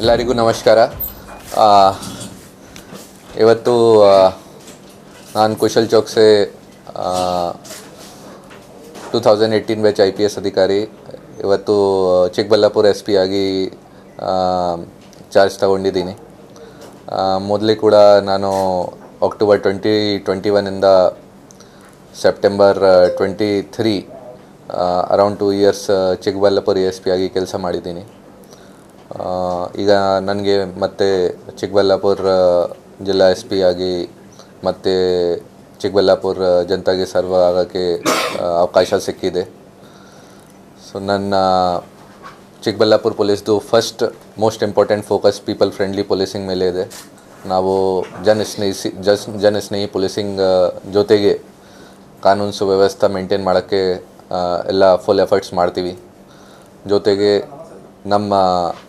ಎಲ್ಲರಿಗೂ ನಮಸ್ಕಾರ. ಇವತ್ತು ನಾನು Kushal Chouksey two thousand eighteen batch I P S ಅಧಿಕಾರಿ, ಇವತ್ತು, ಚಿಕ್ಕಬಳ್ಳಾಪುರ ಎಸ್ ಪಿ ಆಗಿ ಚಾರ್ಜ್ ತಗೊಂಡಿದ್ದೀನಿ. ಮೊದಲೇ ಕೂಡ ನಾನು October twenty twenty ಒನ್ನಿಂದ September twenty three around two years Chikkaballapura S P ಆಗಿ ಕೆಲಸ ಮಾಡಿದ್ದೀನಿ. ಈಗ ನನಗೆ ಮತ್ತೆ ಚಿಕ್ಕಬಳ್ಳಾಪುರ ಜಿಲ್ಲಾ ಎಸ್ ಪಿ ಆಗಿ ಮತ್ತೆ ಚಿಕ್ಕಬಳ್ಳಾಪುರ ಜನತೆಗೆ ಸರ್ವ್ ಆಗೋಕ್ಕೆ ಅವಕಾಶ ಸಿಕ್ಕಿದೆ. ಸೊ ನನ್ನ Chikkaballapur ಪೊಲೀಸ್ದು first most important focus people friendly policing ಮೇಲೆ ಇದೆ. ನಾವು ಜನ ಸ್ನೇಹಿಸಿ ಜಸ್, ಜನ ಸ್ನೇಹಿ ಪೊಲೀಸಿಂಗ್ ಜೊತೆಗೆ ಕಾನೂನು ಸುವ್ಯವಸ್ಥೆ ಮೇಂಟೈನ್ ಮಾಡೋಕ್ಕೆ ಎಲ್ಲ ಫುಲ್ ಎಫರ್ಟ್ಸ್ ಮಾಡ್ತೀವಿ. ಜೊತೆಗೆ ನಮ್ಮ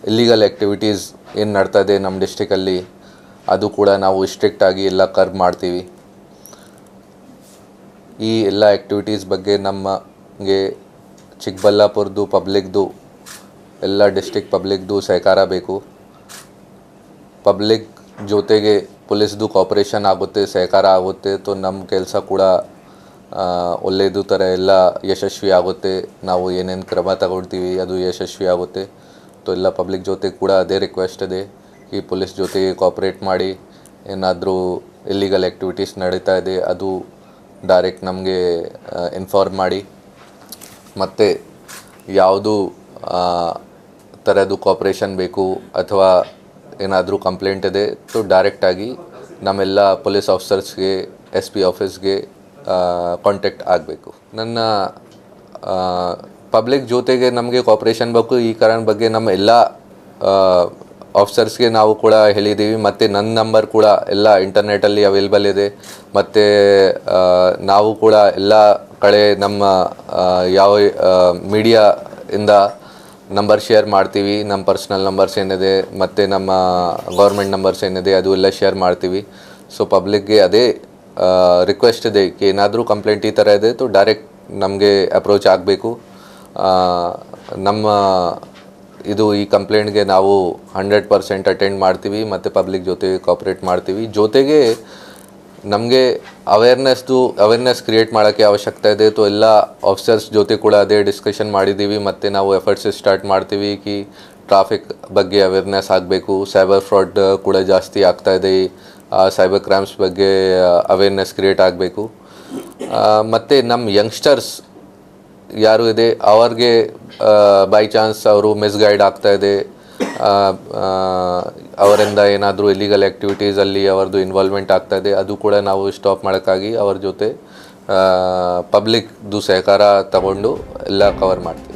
ಇಲ್ಲಿಗಲ್ ಆ್ಯಕ್ಟಿವಿಟೀಸ್ ಏನು ನಡ್ತಾ ಇದೆ ನಮ್ಮ ಡಿಸ್ಟಿಕಲ್ಲಿ ಅದು ಕೂಡ ನಾವು ಸ್ಟ್ರಿಕ್ಟಾಗಿ ಎಲ್ಲ ಕರ್ಬ್ ಮಾಡ್ತೀವಿ. ಈ ಎಲ್ಲ ಆ್ಯಕ್ಟಿವಿಟೀಸ್ ಬಗ್ಗೆ ನಮಗೆ ಚಿಕ್ಕಬಳ್ಳಾಪುರದ್ದು ಪಬ್ಲಿಕ್ದು ಎಲ್ಲ ಡಿಸ್ಟಿಕ್ ಪಬ್ಲಿಕ್ದು ಸಹಕಾರ ಬೇಕು. ಪಬ್ಲಿಕ್ ಜೊತೆಗೆ ಪೊಲೀಸ್ದು ಕಾಪ್ರೇಷನ್ ಆಗುತ್ತೆ, ಸಹಕಾರ ಆಗುತ್ತೆ, ತೊ ನಮ್ಮ ಕೆಲಸ ಕೂಡ ಒಳ್ಳೆಯದು ಥರ ಎಲ್ಲ ಯಶಸ್ವಿ ಆಗುತ್ತೆ. ನಾವು ಏನೇನು ಕ್ರಮ ತಗೊಳ್ತೀವಿ ಅದು ಯಶಸ್ವಿ ಆಗುತ್ತೆ. ತೊ ಎಲ್ಲ ಪಬ್ಲಿಕ್ ಜೊತೆ ಕೂಡ ಅದೇ ರಿಕ್ವೆಸ್ಟ್ ಇದೆ, ಈ ಪೊಲೀಸ್ ಜೊತೆಗೆ ಕೋಪ್ರೇಟ್ ಮಾಡಿ, ಏನಾದರೂ ಇಲ್ಲಿಗಲ್ ಆ್ಯಕ್ಟಿವಿಟೀಸ್ ನಡೀತಾ ಇದೆ, ಅದು ಡೈರೆಕ್ಟ್ ನಮಗೆ ಇನ್ಫಾರ್ಮ್ ಮಾಡಿ. ಮತ್ತು ಯಾವುದು ಥರದ್ದು ಕೋಪ್ರೇಷನ್ ಬೇಕು ಅಥವಾ ಏನಾದರೂ ಕಂಪ್ಲೇಂಟ್ ಇದೆ ಸೊ ಡೈರೆಕ್ಟಾಗಿ ನಮ್ಮೆಲ್ಲ ಪೊಲೀಸ್ ಆಫೀಸರ್ಸ್ಗೆ ಎಸ್ ಪಿ ಆಫೀಸ್ಗೆ ಕಾಂಟ್ಯಾಕ್ಟ್ ಆಗಬೇಕು. ನನ್ನ ಪಬ್ಲಿಕ್ ಜೊತೆಗೆ ನಮಗೆ ಕಾಪ್ರೇಷನ್ ಬೇಕು. ಈ ಕಾರಣ ಬಗ್ಗೆ ನಮ್ಮ ಎಲ್ಲ ಆಫೀಸರ್ಸ್ಗೆ ನಾವು ಕೂಡ ಹೇಳಿದ್ದೀವಿ ಮತ್ತು ನನ್ನ ನಂಬರ್ ಕೂಡ ಎಲ್ಲ ಇಂಟರ್ನೆಟಲ್ಲಿ ಅವೈಲೇಬಲ್ ಇದೆ. ಮತ್ತು ನಾವು ಕೂಡ ಎಲ್ಲ ಕಡೆ ನಮ್ಮ ಯಾವ ಮೀಡಿಯಾ ನಂಬರ್ ಶೇರ್ ಮಾಡ್ತೀವಿ. ನಮ್ಮ ಪರ್ಸ್ನಲ್ ನಂಬರ್ಸ್ ಏನಿದೆ, ಮತ್ತು ನಮ್ಮ ಗೌರ್ಮೆಂಟ್ ನಂಬರ್ಸ್ ಏನಿದೆ, ಅದು ಎಲ್ಲ ಶೇರ್ ಮಾಡ್ತೀವಿ. ಸೊ ಪಬ್ಲಿಕ್ಗೆ ಅದೇ ರಿಕ್ವೆಸ್ಟ್ ಇದೆ. ಏನಾದರೂ ಕಂಪ್ಲೇಂಟ್ ಈ ಥರ ಇದೆ ತು ಡೈರೆಕ್ಟ್ ನಮಗೆ ಅಪ್ರೋಚ್ ಆಗಬೇಕು. ನಮ್ಮ ಇದು ಈ ಕಂಪ್ಲೇಂಟ್ಗೆ ನಾವು ಹಂಡ್ರೆಡ್ ಪರ್ಸೆಂಟ್ ಅಟೆಂಡ್ ಮಾಡ್ತೀವಿ, ಮತ್ತು ಪಬ್ಲಿಕ್ ಜೊತೆ ಕೋಪ್ರೇಟ್ ಮಾಡ್ತೀವಿ. ಜೊತೆಗೆ ನಮಗೆ ಅವೇರ್ನೆಸ್ದು ಅವೇರ್ನೆಸ್ ಕ್ರಿಯೇಟ್ ಮಾಡೋಕ್ಕೆ ಅವಶ್ಯಕತೆ ಇದೆ. ತೊ ಎಲ್ಲ ಆಫೀಸರ್ಸ್ ಜೊತೆ ಕೂಡ ಅದೇ ಡಿಸ್ಕಷನ್ ಮಾಡಿದ್ದೀವಿ. ಮತ್ತು ನಾವು ಎಫರ್ಟ್ಸ್ ಸ್ಟಾರ್ಟ್ ಮಾಡ್ತೀವಿ ಕಿ ಟ್ರಾಫಿಕ್ ಬಗ್ಗೆ ಅವೇರ್ನೆಸ್ ಆಗಬೇಕು. ಸೈಬರ್ ಫ್ರಾಡ್ ಕೂಡ ಜಾಸ್ತಿ ಆಗ್ತಾ ಇದೆ. ಸೈಬರ್ ಕ್ರೈಮ್ಸ್ ಬಗ್ಗೆ ಅವೇರ್ನೆಸ್ ಕ್ರಿಯೇಟ್ ಆಗಬೇಕು. ಮತ್ತು ನಮ್ಮ ಯಂಗ್ಸ್ಟರ್ಸ್ ಯಾರು ಇದೆ, ಅವ್ರಿಗೆ ಬೈ ಚಾನ್ಸ್ ಅವರು ಮಿಸ್ಗೈಡ್ ಆಗ್ತಾ ಇದೆ. ಅವರಿಂದ ಏನಾದರೂ ಇಲ್ಲಿಗಲ್ ಆ್ಯಕ್ಟಿವಿಟೀಸಲ್ಲಿ ಅವ್ರದ್ದು ಇನ್ವಾಲ್ವ್ಮೆಂಟ್ ಆಗ್ತಾ ಇದೆ, ಅದು ಕೂಡ ನಾವು ಸ್ಟಾಪ್ ಮಾಡೋಕ್ಕಾಗಿ ಅವ್ರ ಜೊತೆ ಪಬ್ಲಿಕ್ದು ಸಹಕಾರ ತಗೊಂಡು ಎಲ್ಲ ಕವರ್ ಮಾಡ್ತೀವಿ.